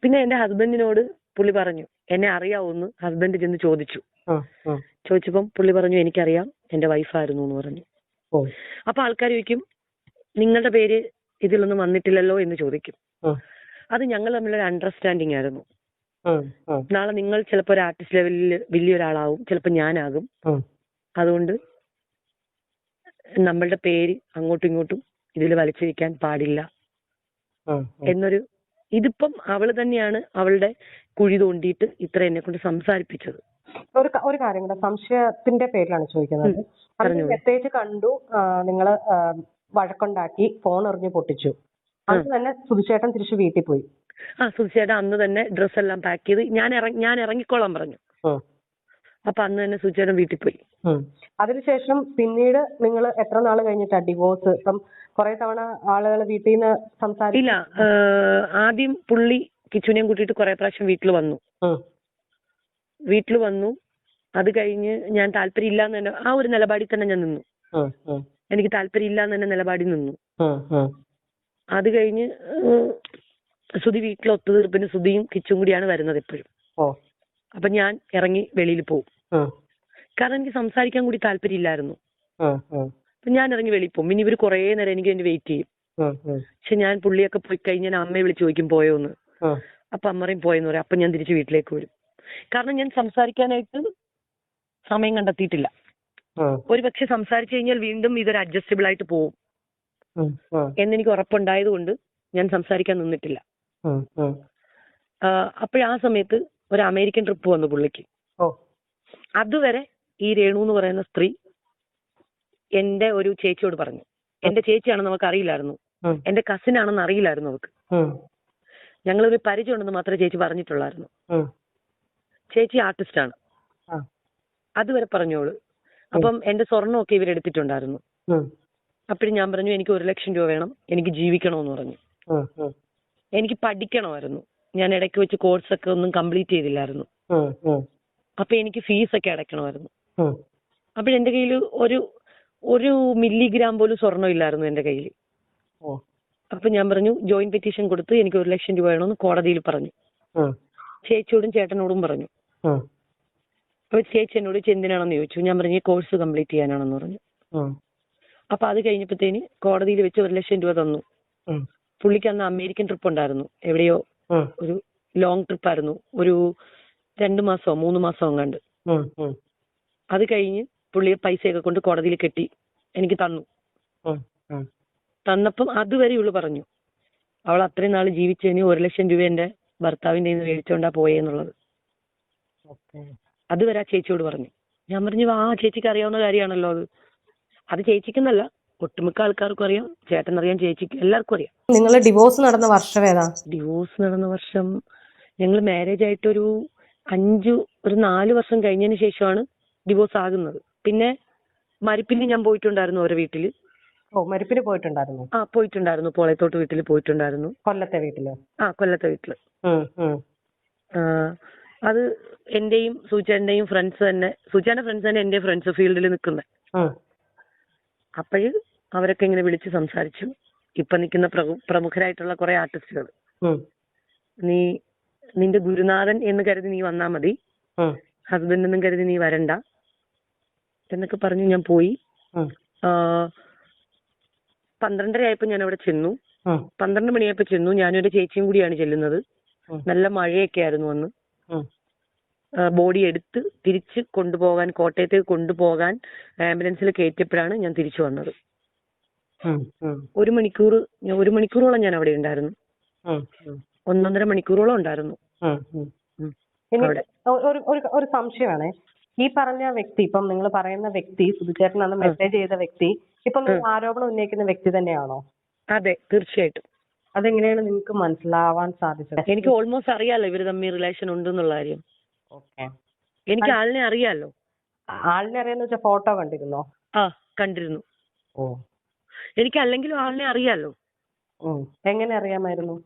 പിന്നെ എന്റെ ഹസ്ബൻഡിനോട് പുള്ളി പറഞ്ഞു എന്നെ അറിയാവോന്ന്? ഹസ്ബൻഡ് ചെന്ന് ചോദിച്ചു. ചോദിച്ചപ്പം പുള്ളി പറഞ്ഞു എനിക്കറിയാം എന്റെ വൈഫായിരുന്നു എന്ന് പറഞ്ഞു. അപ്പൊ ആൾക്കാർ ചോദിക്കും നിങ്ങളുടെ പേര് ഇതിലൊന്നും വന്നിട്ടില്ലല്ലോ എന്ന് ചോദിക്കും. അത് ഞങ്ങൾ തമ്മിലൊരു അണ്ടർസ്റ്റാൻഡിങ് ആയിരുന്നു. നാളെ നിങ്ങൾ ചിലപ്പോ ഒരു ആർട്ടിസ്റ്റ് ലെവലിൽ വലിയൊരാളാവും ചിലപ്പോ ഞാനാകും. അതുകൊണ്ട് നമ്മളുടെ പേര് അങ്ങോട്ടും ഇങ്ങോട്ടും ഇതിൽ വലിച്ചിരിക്കാൻ പാടില്ല. എന്നൊരു ഇതിപ്പം അവൾ തന്നെയാണ് അവളുടെ കുഴി തോണ്ടിയിട്ട് ഇത്ര എന്നെ കൊണ്ട് സംസാരിപ്പിച്ചത്. ഒരു ഒരു കാര്യം കൂടെ സംശയത്തിന്റെ പേരിലാണ് ചോദിക്കുന്നത്. പ്രത്യേകിച്ച് കണ്ടു നിങ്ങൾ വഴക്കുണ്ടാക്കി ഫോൺ എറിഞ്ഞ് പൊട്ടിച്ചു. അത് തന്നെ സുധിച്ചേട്ടൻ തിരിച്ചു വീട്ടിൽ പോയി. ആ സുചേട്ടാ അന്ന് തന്നെ ഡ്രസ് എല്ലാം പാക്ക് ചെയ്ത് ഞാൻ ഇറങ്ങി ഞാൻ ഇറങ്ങിക്കോളാൻ പറഞ്ഞു. അപ്പൊ അന്ന് തന്നെ സുചേട്ടൻ വീട്ടിൽ പോയി. അതിനുശേഷം പിന്നീട് നിങ്ങൾ എത്ര നാൾ കഴിഞ്ഞിട്ടാ ഡിവോഴ്സ് ഇപ്പം കുറെ തവണ ആളുകൾ വീട്ടിൽ നിന്ന് സംസാരിക്കില്ല ആദ്യം പുള്ളി കിച്ചുനെയും കൂട്ടിയിട്ട് കുറെ പ്രാവശ്യം വീട്ടിൽ വന്നു. വീട്ടിൽ വന്നു. അത് കഴിഞ്ഞ് ഞാൻ താല്പര്യം ഇല്ലാന്ന് തന്നെ ആ ഒരു നിലപാടിൽ തന്നെ ഞാൻ നിന്നു. എനിക്ക് താല്പര്യം ഇല്ലാന്ന് തന്നെ നിലപാടിൽ നിന്നു അത് കഴിഞ്ഞ് സുധി വീട്ടിൽ ഒത്തുതീർപ്പിന് സുധിയും കിച്ചും കൂടിയാണ് വരുന്നത് എപ്പോഴും. അപ്പൊ ഞാൻ ഇറങ്ങി വെളിയിൽ പോകും കാരണം എനിക്ക് സംസാരിക്കാൻ കൂടി താല്പര്യം ഇല്ലായിരുന്നു ഉം, ഉം, അപ്പൊ ഞാൻ ഇറങ്ങി വെളിയിൽ പോകും ഇനി ഇവർ കുറേ നേരം എനിക്ക് വേണ്ടി വെയിറ്റ് ചെയ്യും. പക്ഷെ ഞാൻ പുള്ളിയൊക്കെ പോയി കഴിഞ്ഞാൽ അമ്മയെ വിളിച്ച് ചോദിക്കും പോയോന്ന്? എന്ന് അപ്പൊ അമ്മ പറയും പോയെന്ന് പറയും. അപ്പൊ ഞാൻ തിരിച്ച് വീട്ടിലേക്ക് വരും. കാരണം ഞാൻ സംസാരിക്കാനായിട്ട് സമയം കണ്ടെത്തിയിട്ടില്ല. ഉം, ഒരു പക്ഷെ സംസാരിച്ചു കഴിഞ്ഞാൽ വീണ്ടും ഇതൊരു അഡ്ജസ്റ്റബിൾ ആയിട്ട് പോകും എന്ന് എനിക്ക് എന്നെനിക്ക് ഉറപ്പുണ്ടായത് കൊണ്ട് ഞാൻ സംസാരിക്കാൻ നിന്നിട്ടില്ല. അപ്പോൾ ആ അപ്പോഴാ സമയത്ത് ഒരു അമേരിക്കൻ ട്രിപ്പ് വന്നു പുള്ളിക്ക്. അതുവരെ ഈ രേണു എന്ന് പറയുന്ന സ്ത്രീ എന്റെ ഒരു ചേച്ചിയോട് പറഞ്ഞു. എന്റെ ചേച്ചിയാണെന്ന് നമുക്ക് അറിയില്ലായിരുന്നു. എന്റെ കസിൻ ആണെന്ന് അറിയില്ലായിരുന്നു അവർക്ക് ഞങ്ങളൊരു പരിചയം ഉണ്ടെന്ന് മാത്രമേ ചേച്ചി പറഞ്ഞിട്ടുള്ളായിരുന്നു. ചേച്ചി ആർട്ടിസ്റ്റ് ആണ്. അതുവരെ പറഞ്ഞോളൂ. അപ്പം എന്റെ സ്വർണമൊക്കെ ഇവരെടുത്തിട്ടുണ്ടായിരുന്നു അപ്പോഴും ഞാൻ പറഞ്ഞു എനിക്ക് ഒരു ലക്ഷം രൂപ വേണം. എനിക്ക് ജീവിക്കണമെന്ന് പറഞ്ഞു. എനിക്ക് പഠിക്കണമായിരുന്നു. ഞാൻ ഇടയ്ക്ക് വെച്ച് കോഴ്സൊക്കെ ഒന്നും കംപ്ലീറ്റ് ചെയ്തില്ലായിരുന്നു. അപ്പോൾ എനിക്ക് അപ്പൊ എനിക്ക് ഫീസൊക്കെ അടയ്ക്കണമായിരുന്നു. ഉം. അപ്പോഴെന്റെ കയ്യിൽ ഒരു ഒരു മില്ലിഗ്രാം പോലും സ്വർണം ഇല്ലായിരുന്നു എന്റെ കയ്യിൽ അപ്പൊ ഞാൻ പറഞ്ഞു ജോയിന്റ് പെറ്റീഷൻ കൊടുത്ത് എനിക്ക് ഒരു ലക്ഷം രൂപ വേണമെന്ന് കോടതിയിൽ പറഞ്ഞു. ചേച്ചിയോടും ചേട്ടനോടും പറഞ്ഞു. അപ്പൊ ചേച്ചി എന്നോട് ചോദിച്ചു എന്തിനാണെന്ന് ചോദിച്ചു? ഞാൻ പറഞ്ഞു കോഴ്സ് കംപ്ലീറ്റ് ചെയ്യാനാണെന്ന് പറഞ്ഞു. അപ്പൊ അത് കഴിഞ്ഞപ്പോഴത്തേന് കോടതിയിൽ വെച്ച് ഒരു ലക്ഷം രൂപ തന്നു. പുള്ളിക്ക് അന്ന് അമേരിക്കൻ ട്രിപ്പ് ഉണ്ടായിരുന്നു. എവിടെയോ ഒരു ലോങ് ട്രിപ്പ് ആയിരുന്നു. ഒരു രണ്ട് മാസമോ മൂന്ന് മാസമോ എങ്ങാണ്ട്. അത് കഴിഞ്ഞ് പുള്ളി പൈസയൊക്കെ കൊണ്ട് കോടതിയിൽ കെട്ടി എനിക്ക് തന്നു. തന്നപ്പം അതുവരെ ഇവൾ പറഞ്ഞു. അവൾ അത്രയും നാൾ ജീവിച്ചതിന് ഒരു ലക്ഷം രൂപ എന്റെ ഭർത്താവിന്റെ കയ്യിൽ നിന്ന് മേടിച്ചോണ്ടാ പോയെന്നുള്ളത്. അതുവരെ ആ ചേച്ചിയോട് പറഞ്ഞു. ഞാൻ പറഞ്ഞു ആ ചേച്ചിക്ക് അറിയാവുന്ന കാര്യമാണല്ലോ അത്. അത് ചേച്ചിക്കെന്നല്ല ഒട്ടുമിക്ക ആൾക്കാർക്കും അറിയാം ചേട്ടൻ അറിയാം ചേച്ചിക്ക് എല്ലാവർക്കും അറിയാം. നിങ്ങൾ ഡിവോഴ്സ് നടന്ന വർഷം ഏതാ? ഡിവോഴ്സ് നടന്ന വർഷം ഞങ്ങൾ മാരേജ് ആയിട്ടൊരു അഞ്ചു ഒരു നാല് വർഷം കഴിഞ്ഞതിന് ശേഷമാണ് ഡിവോഴ്സ് ആകുന്നത്. പിന്നെ മരിപ്പിന് ഞാൻ പോയിട്ടുണ്ടായിരുന്നു ഓരോ വീട്ടിൽ. ഓ മരിപ്പിന് പോയിട്ടുണ്ടായിരുന്നു? ആ പോയിട്ടുണ്ടായിരുന്നു. പോളയത്തോട്ട് വീട്ടിൽ പോയിട്ടുണ്ടായിരുന്നു. കൊല്ലത്തെ വീട്ടിൽ? ആ കൊല്ലത്തെ വീട്ടിൽ. അത് എന്റെയും സൂചാന്റെയും ഫ്രണ്ട്സ് തന്നെ സൂചാന്റെ ഫ്രണ്ട്സ് തന്നെ എന്റെ ഫ്രണ്ട്സ് ഫീൽഡിൽ നിൽക്കുന്നത് അപ്പഴ് അവരൊക്കെ ഇങ്ങനെ വിളിച്ച് സംസാരിച്ചു. ഇപ്പൊ നിൽക്കുന്ന പ്രമു- പ്രമുഖരായിട്ടുള്ള കുറെ ആർട്ടിസ്റ്റുകൾ നീ നിന്റെ ഗുരുനാഥൻ എന്ന് കരുതി നീ വന്നാ മതി. ഹസ്ബൻഡ് എന്നും കരുതി നീ വരണ്ട. എന്നൊക്കെ പറഞ്ഞു ഞാൻ പോയി. പന്ത്രണ്ടര ആയപ്പോ ഞാൻ അവിടെ ചെന്നു. പന്ത്രണ്ട് മണിയായപ്പോ ചെന്നു. ഞാനും എന്റെ ചേച്ചിയും കൂടിയാണ് ചെല്ലുന്നത്. നല്ല മഴയൊക്കെ ആയിരുന്നു അന്ന്. ബോഡി എടുത്ത് തിരിച്ച് കൊണ്ടുപോകാൻ കോട്ടയത്തേക്ക് കൊണ്ടുപോകാൻ ആംബുലൻസിൽ കയറ്റിയപ്പോഴാണ് ഞാൻ തിരിച്ചു വന്നത്. ഒരു മണിക്കൂർ ഞാൻ ഒരു മണിക്കൂറോളം ഞാൻ അവിടെ ഉണ്ടായിരുന്നു. ഒന്നൊന്നര മണിക്കൂറോളം ഉണ്ടായിരുന്നു. ഒരു ഒരു ഒരു സംശയമാണ്. ഈ പറഞ്ഞ വ്യക്തി ഇപ്പം നിങ്ങൾ പറയുന്ന വ്യക്തി സുധിച്ചേട്ടൻ അന്ന് മെസ്സേജ് ചെയ്ത വ്യക്തി ഇപ്പം ആരോപണം ഉന്നയിക്കുന്ന വ്യക്തി തന്നെയാണോ? അതെ തീർച്ചയായിട്ടും. അതെങ്ങനെയാണ് നിങ്ങൾക്ക് മനസ്സിലാവാൻ സാധിച്ചത്? എനിക്ക് ഓൾമോസ്റ്റ് അറിയാലോ ഇവർ തമ്മിൽ റിലേഷൻ ഉണ്ടെന്നുള്ള കാര്യം. ഓക്കെ. എനിക്ക് ആളിനെ അറിയാലോ? ആളിനെ അറിയാന്ന് വെച്ചാൽ ഫോട്ടോ കണ്ടിരുന്നോ? ആ കണ്ടിരുന്നു. ഓ. എനിക്ക് അല്ലെങ്കിലും ആളിനെ അറിയാലോ. എങ്ങനെ അറിയാമായിരുന്നു?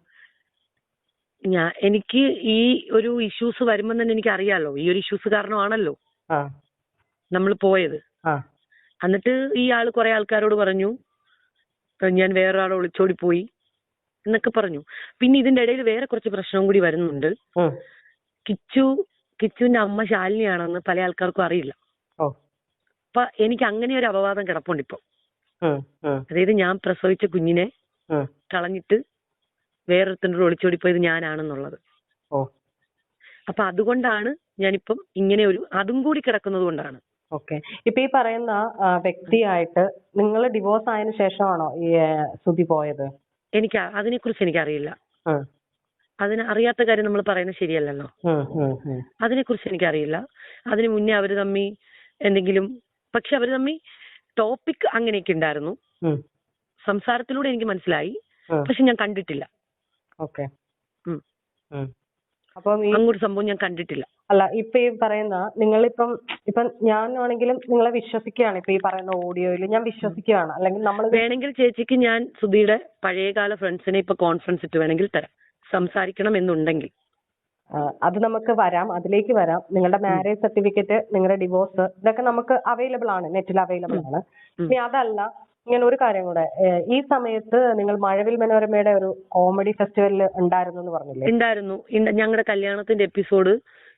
ഞാൻ എനിക്ക് ഈ ഒരു ഇഷ്യൂസ് വരുമ്പോൾ തന്നെ എനിക്ക് അറിയാലോ. ഈ ഒരു ഇഷ്യൂസ് കാരണമാണല്ലോ നമ്മൾ പോയത്. എന്നിട്ട് ഈ ആൾ കുറെ ആൾക്കാരോട് പറഞ്ഞു. ഞാൻ ഞാൻ വേറൊരാളെ ഒളിച്ചോടി പോയി. എന്നൊക്കെ പറഞ്ഞു. പിന്നെ ഇതിന്റെ ഇടയിൽ വേറെ കുറച്ച് പ്രശ്നവും കൂടി വരുന്നുണ്ട്. കിച്ചു കിച്ചുവിന്റെ അമ്മ ശാലിനിയാണെന്ന് പല ആൾക്കാർക്കും അറിയില്ല. അപ്പൊ എനിക്ക് അങ്ങനെ ഒരു അപവാദം കിടപ്പുണ്ട് ഇപ്പൊ. അതായത് ഞാൻ പ്രസവിച്ച കുഞ്ഞിനെ കളഞ്ഞിട്ട് വേറൊരുത്തന്റെ ഒളിച്ചോടി പോയത് ഞാനാണെന്നുള്ളത്. ഓ അപ്പൊ അതുകൊണ്ടാണ് ഞാനിപ്പം ഇങ്ങനെ ഒരു അതും കൂടി കിടക്കുന്നത് കൊണ്ടാണ്. ഓക്കെ. ഇപ്പൊ ഈ പറയുന്ന വ്യക്തിയായിട്ട് നിങ്ങൾ ഡിവോഴ്സ് ആയതിനു ശേഷമാണോ ഈ ശ്രുതി പോയത്? എനിക്ക് അതിനെക്കുറിച്ച് എനിക്കറിയില്ല. അതിന് അറിയാത്ത കാര്യം നമ്മൾ പറയുന്നത് ശരിയല്ലല്ലോ. അതിനെക്കുറിച്ച് എനിക്കറിയില്ല. അതിന് മുന്നേ അവർ തമ്മി എന്തെങ്കിലും പക്ഷെ അവർ തമ്മി ടോപ്പിക് അങ്ങനെയൊക്കെ ഉണ്ടായിരുന്നു. സംസാരത്തിലൂടെ എനിക്ക് മനസ്സിലായി. പക്ഷെ ഞാൻ കണ്ടിട്ടില്ല. അങ്ങോട്ട് സംഭവം ഞാൻ കണ്ടിട്ടില്ല. അല്ല ഇപ്പൊ ഈ പറയുന്ന നിങ്ങളിപ്പം ഇപ്പം ഞാനാണെങ്കിലും നിങ്ങളെ വിശ്വസിക്കുകയാണ് ഇപ്പൊ ഈ പറയുന്ന ഓഡിയോയിൽ. ഞാൻ വിശ്വസിക്കുകയാണ്. അല്ലെങ്കിൽ നമ്മൾ വേണമെങ്കിൽ ചേച്ചിക്ക് ഞാൻ സുധിയുടെ പഴയകാല ഫ്രണ്ട്സിനെ ഇപ്പൊ കോൺഫറൻസ് ഇട്ട് വേണമെങ്കിൽ തരാം. സംസാരിക്കണം എന്നുണ്ടെങ്കിൽ അത് നമുക്ക് വരാം. അതിലേക്ക് വരാം. നിങ്ങളുടെ മാരേജ് സർട്ടിഫിക്കറ്റ് നിങ്ങളുടെ ഡിവോഴ്സ് ഇതൊക്കെ നമുക്ക് അവൈലബിൾ ആണ്. നെറ്റിൽ അവൈലബിൾ ആണ്. ഇനി അതല്ല ഇങ്ങനെ ഒരു കാര്യം കൂടെ. ഈ സമയത്ത് നിങ്ങൾ മഴവിൽ മനോരമയുടെ ഒരു കോമഡി ഫെസ്റ്റിവലിൽ ഉണ്ടായിരുന്നു എന്ന് പറഞ്ഞില്ലേ? ഉണ്ടായിരുന്നു. ഞങ്ങളുടെ കല്യാണത്തിന്റെ എപ്പിസോഡ്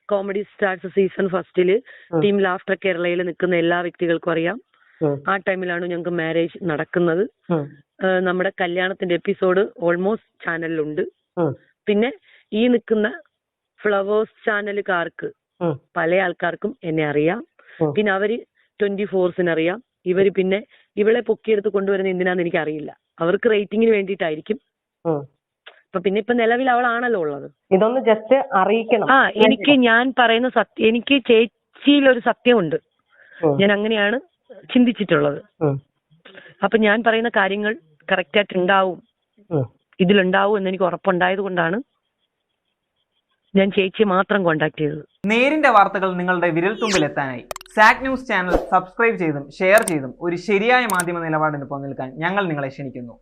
കോമഡി സ്റ്റാർസ് സീസൺ ഫസ്റ്റിൽ. ടീം ലാഫ്റ്റർ കേരളയിൽ നിൽക്കുന്ന എല്ലാ വ്യക്തികൾക്കും അറിയാം. ആ. ടൈമിലാണ് ഞങ്ങൾക്ക് മാരേജ് നടക്കുന്നത്. നമ്മുടെ കല്യാണത്തിന്റെ എപ്പിസോഡ് ഓൾമോസ്റ്റ് ചാനലിലുണ്ട് പിന്നെ ഈ നിൽക്കുന്ന ഫ്ലവേഴ്സ് ചാനലുകാർക്ക്. പല ആൾക്കാർക്കും എന്നെ അറിയാം. പിന്നെ അവർ ട്വന്റി ഫോർസിന് അറിയാം. ഇവർ പിന്നെ ഇവളെ പൊക്കിയെടുത്ത് കൊണ്ടുവരുന്ന എന്തിനാന്ന് എനിക്ക് അറിയില്ല അവർക്ക് റേറ്റിംഗിന് വേണ്ടിയിട്ടായിരിക്കും. അപ്പൊ പിന്നെ ഇപ്പൊ നിലവിൽ അവളാണല്ലോ ഉള്ളത്. ഇതൊന്ന് ജസ്റ്റ് അറിയിക്കണം. ആ എനിക്ക് ഞാൻ പറയുന്ന സത്യം എനിക്ക് ചേച്ചിയിൽ ഒരു സത്യമുണ്ട് ഞാൻ അങ്ങനെയാണ് ചിന്തിച്ചിട്ടുള്ളത്. അപ്പൊ ഞാൻ പറയുന്ന കാര്യങ്ങൾ കറക്റ്റ് ആയിട്ട് ഉണ്ടാവും. ഇതിലുണ്ടാവും എന്ന് എനിക്ക് ഉറപ്പുണ്ടായത് കൊണ്ടാണ് ഞാൻ ചേച്ചിയെ മാത്രം കോണ്ടാക്ട് ചെയ്തത്. നേരിന്റെ വാർത്തകൾ നിങ്ങളുടെ വിരൽത്തുമ്പിൽ എത്താനായി സാക് ന്യൂസ് ചാനൽ സബ്സ്ക്രൈബ് ചെയ്തും ഷെയർ ചെയ്തും ഒരു ശരിയായ മാധ്യമ നിലപാടിന് നിൽക്കാൻ ഞങ്ങൾ നിങ്ങളെ ക്ഷണിക്കുന്നു.